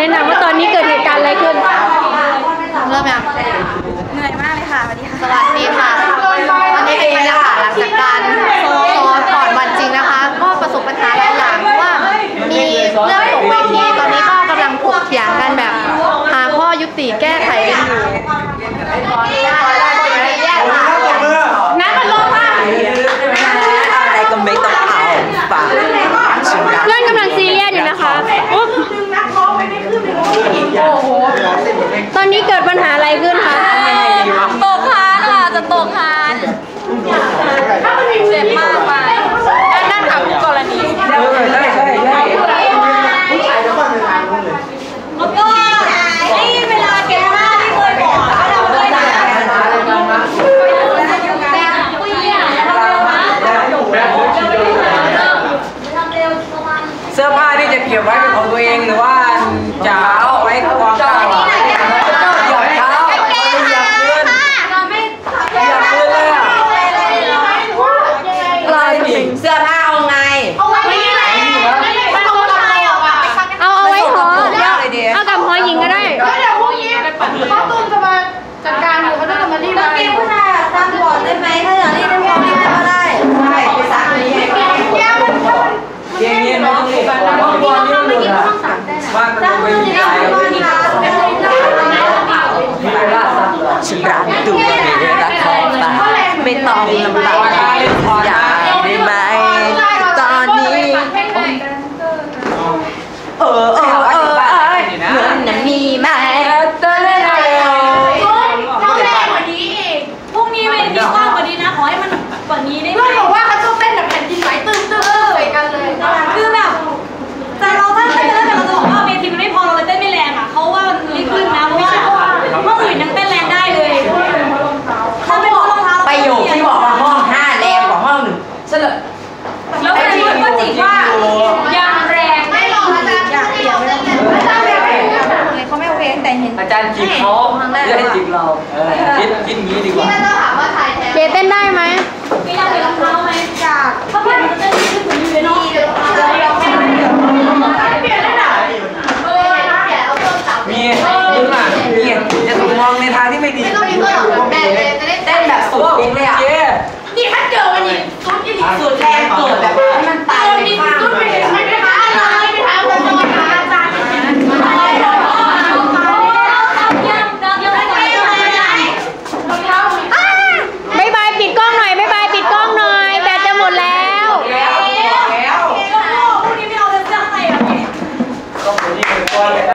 แนะนำว่าตอนนี้เกิดเหตุการณ์อะไรขึ้น เริ่มยังเหนื่อยมากเลยค่ะสวัสดีค่ะ สวัสดีค่ะตอนนี้เป็นบรรยากาศหลังจากการซ้อมก่อนวันจริงนะคะ ก็ประสบปัญหาหลายอย่างเพราะว่ามีเรื่องตกเวที ตอนนี้ก็กำลังถกเถียงกันแบบหาข้อยุติแก้ไขกันอยู่ น้ำมันลงค่ะ อะไรก็ไม่ต้องเอาฝากชิมนะ เพื่อนกำลังซีเรียสอยู่นะคะอุ๊บ ตอนนี้เกิดปัญหาอะไรขึ้นคะตกคานค่ะจะตกคานเจ็บมากไปด้านขาคู่กรณีแล้วก็ไอ้เวลาเก็บผ้าที่เคยบอกก็ทำด้วยนะเสื้อผ้าที่จะเก็บไว้เป็นของตัวเองหรือว่าจะเอาไว้วางข้างหลังเหยียบเท้าเหยียบพื้นเหยียบพื้นเลยอะอะไรนี่เสื้อผ้าเอาไง เอาเอาไว้หอเดี๋ยวเอากับหอหญิงก็ได้ ต้องกินผู้ชายอะซักก่อนได้ไหมถ้าอยากรีบเป็นพอรีบก็ได้ ใช่ไปซักเลยเย็นเย็นๆไม่ต้องรีบเพราะว่านี่มันหลุดอะ บ้านมันลงไปมีหลายฉันรักตัวนี่รักของตาไม่ต้องลำบาก อาจารย์จิกเขาจะให้จิกเราเออคิดคิดงี้ดีกว่าเจเต้นได้ไหมมีอยากเปลี่ยนรองเท้าไหมอยากถ้าเปลี่ยนมันจะเต้นขึ้นกว่านี้เลยเนาะเปลี่ยนได้หรอมีมึงอะมีจะถูกมองในทางที่ไม่ดีเต้นแบบสุดจริงเลยอะนี่ถ้าเจอวันนี้สุดที่สุดแรงเกิดแบบ